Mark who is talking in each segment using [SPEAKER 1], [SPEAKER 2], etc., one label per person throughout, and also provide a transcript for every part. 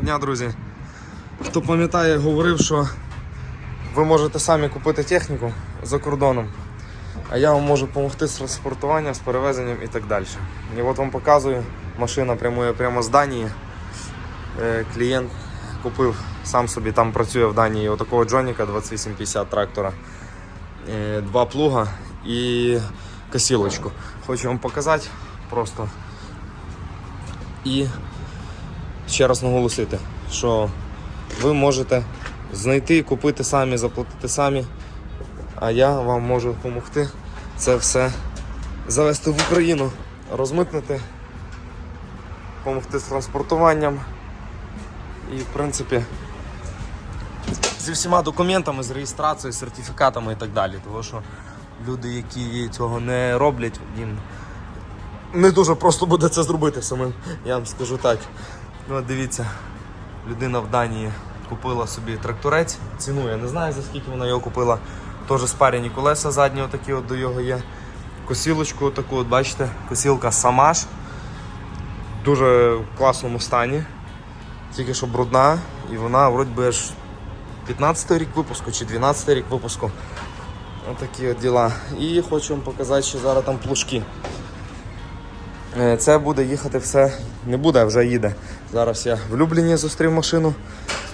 [SPEAKER 1] Дня, друзі. Хто пам'ятає, говорив, що ви можете самі купити техніку за кордоном, а я вам можу допомогти з транспортуванням, з перевезенням і так далі. І от вам показую, машина прямує прямо з Данії. Е, Клієнт купив сам собі, там працює в Данії отакого Джоніка 2850 трактора, е, два плуга і косілочку. Хочу вам показати просто. І ще раз наголосити, що ви можете знайти, купити самі, заплатити самі, а я вам можу допомогти це все завести в Україну, розмитнити, допомогти з транспортуванням і, в принципі, зі всіма документами, з реєстрацією, сертифікатами і так далі. Тому що люди, які цього не роблять, їм не дуже просто буде це зробити самим, я вам скажу так. Ну, дивіться, людина в Данії купила собі тракторець. Ціну я не знаю за скільки вона його купила. Теж спарені колеса задні, отакі от до його є. Косілочку таку, от бачите, косілка Самаш. Дуже в класному стані. Тільки що брудна, і вона вроді би аж 15 рік випуску чи 12 рік випуску. Отакі от діла. І хочу вам показати, що зараз там плужки. Е, Це буде їхати все, не буде, а вже їде. Зараз я в Любліні зустрів машину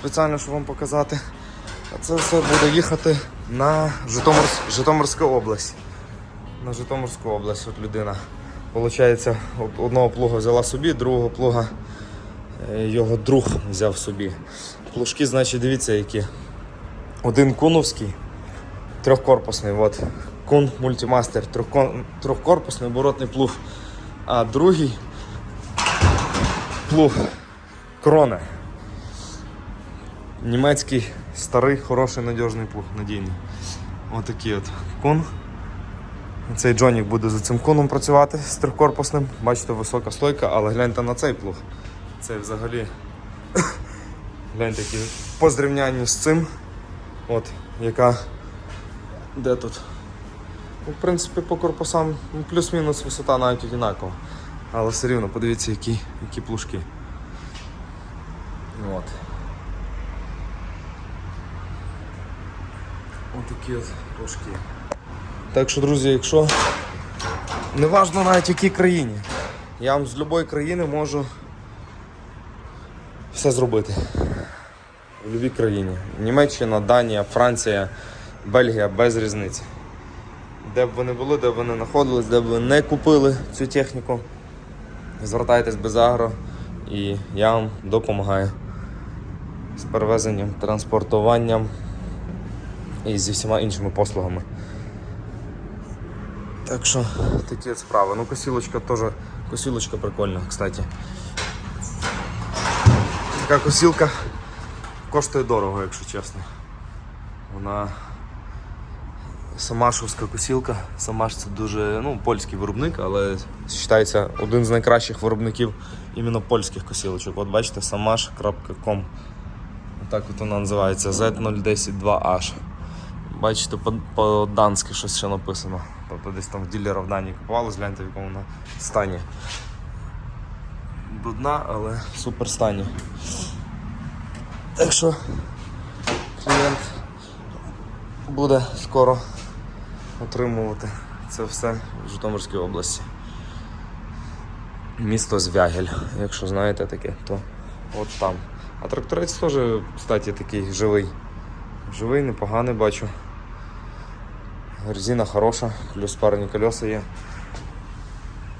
[SPEAKER 1] спеціально, щоб вам показати. А це все буде їхати на Житомир... Житомирську область. На Житомирську область от людина. Получається, одного плуга взяла собі, другого плуга е, його друг взяв собі. Плужки, значить, дивіться які. Один куновський, трьохкорпусний. От. Кун мультимастер, трьохкорпусний оборотний плуг. А другий плуг кроне. Німецький старий, хороший, надіжний плуг, надійний. Отакий от кун. Цей Джонік буде за цим куном працювати з трьохкорпусним. Бачите, висока стойка, але гляньте на цей плуг. Це взагалі. гляньте, який по зрівнянню з цим. От, яка. Де тут? Ну, в принципі, по корпусам ну, плюс-мінус висота навіть одинакова. Але все рівно, подивіться, які, які плужки. От. Ось такі от плужки. Так що, друзі, якщо неважно навіть в якій країні, я вам з будь-якої країни можу все зробити. В будь-якій країні. Німеччина, Данія, Франція, Бельгія без різниці. Де б ви не були, де б ви не знаходились, де б ви не купили цю техніку, звертайтесь без агро і я вам допомагаю з перевезенням, транспортуванням і зі всіма іншими послугами. Так що такі от справи. Ну косілочка теж косілочка прикольна, кстати. Така косілка коштує дорого, якщо чесно. Вона Самашовська косілка. Самаш це дуже ну, польський виробник, але вважається один з найкращих виробників іменно польських косілочок. От бачите, samash.com. Так от вона називається Z0102H. Бачите, по- по-данськи щось ще написано. Тобто десь там в ділера в Данії купувалось, гляньте в якому вона стані. Брудна, але супер стані. Так що клієнт буде скоро отримувати це все в Житомирській області. Місто Звягель, якщо знаєте таке, то от там. А тракторець теж, кстати, такий живий. Живий, непоганий бачу. Резина хороша, плюс парні колеса є.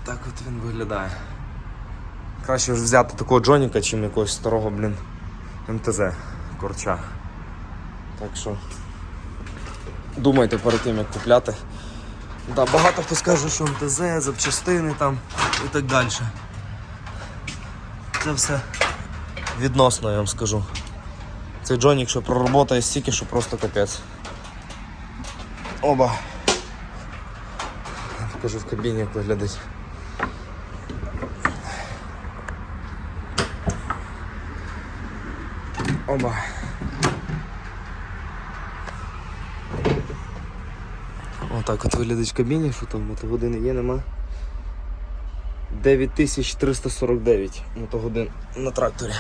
[SPEAKER 1] Так от він виглядає. Краще ж взяти такого Джоніка, чим якогось старого, блін, МТЗ корча. Так що думайте перед тим, як купляти. Да, багато хто скаже, що МТЗ, запчастини там і так далі. Це все відносно, я вам скажу. Цей Джонік, що проработає стільки, що просто капець. Оба. Покажу в кабіні, як виглядить. Оба. Отак от виглядить в кабіні, що там мотогодини є, нема. 9349 мотогодин на тракторі.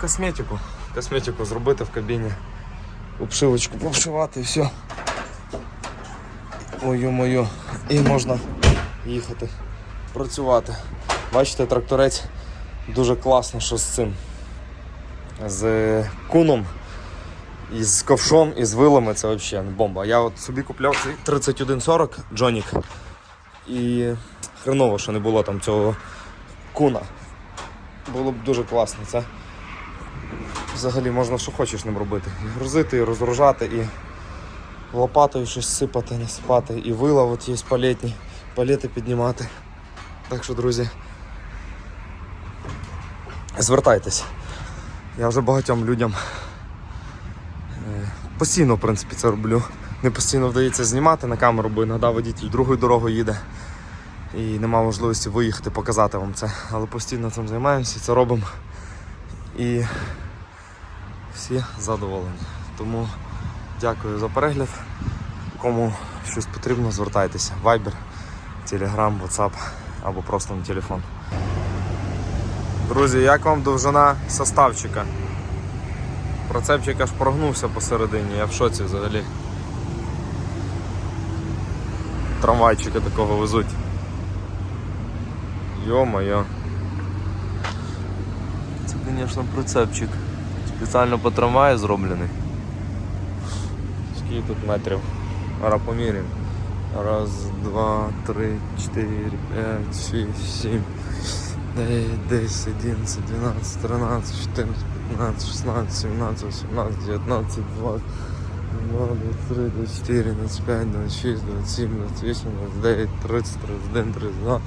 [SPEAKER 1] Косметику. Косметику зробити в кабіні. Обшивочку повшивати і все. ой моє І можна їхати, працювати. Бачите, тракторець дуже класно, що з цим. З куном і з ковшом, і з вилами це взагалі бомба. Я от собі купляв цей 3140 Джонік. І хреново, що не було там цього куна. Було б дуже класно. Це взагалі можна що хочеш ним робити. І грузити, і розгружати, і лопатою щось сипати, насипати, і вила от є палетні, палети піднімати. Так що, друзі, звертайтесь. Я вже багатьом людям постійно, в принципі, це роблю. Не постійно вдається знімати на камеру, бо іноді водитель другою дорогою їде. І нема можливості виїхати, показати вам це. Але постійно цим займаємося, це робимо. І всі задоволені. Тому дякую за перегляд. Кому щось потрібно, звертайтеся. Viber, Telegram, WhatsApp або просто на телефон. Друзі, як вам довжина составчика? Процепчик аж прогнувся посередині, я в шоці взагалі. Трамвайчика такого везуть. Йо-моє.
[SPEAKER 2] Це, звісно, прицепчик. Спеціально по трамваю зроблений.
[SPEAKER 1] Скільки тут метрів? Зараз поміряємо. Раз, два, три, чотири, п'ять, шість, сім, дев'ять, десять, одинадцять, дванадцять, тринадцять, чотирнадцять, п'ятнадцять, шістнадцять, сімнадцять, вісімнадцять, дев'ятнадцять, двадцять. 2, 23, 24, 25, 26, 27, 28, 29, 30, 31, 32,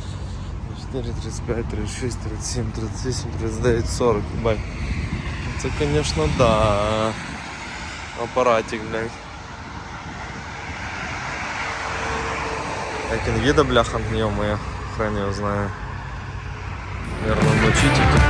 [SPEAKER 1] 34, 35, 36, 37, 38, 39, 40. Ебать.
[SPEAKER 2] Це, звісно, да. Апаратик, блядь.
[SPEAKER 1] Як він їде, бляха, йо-моє, хрен його знає. 去解。决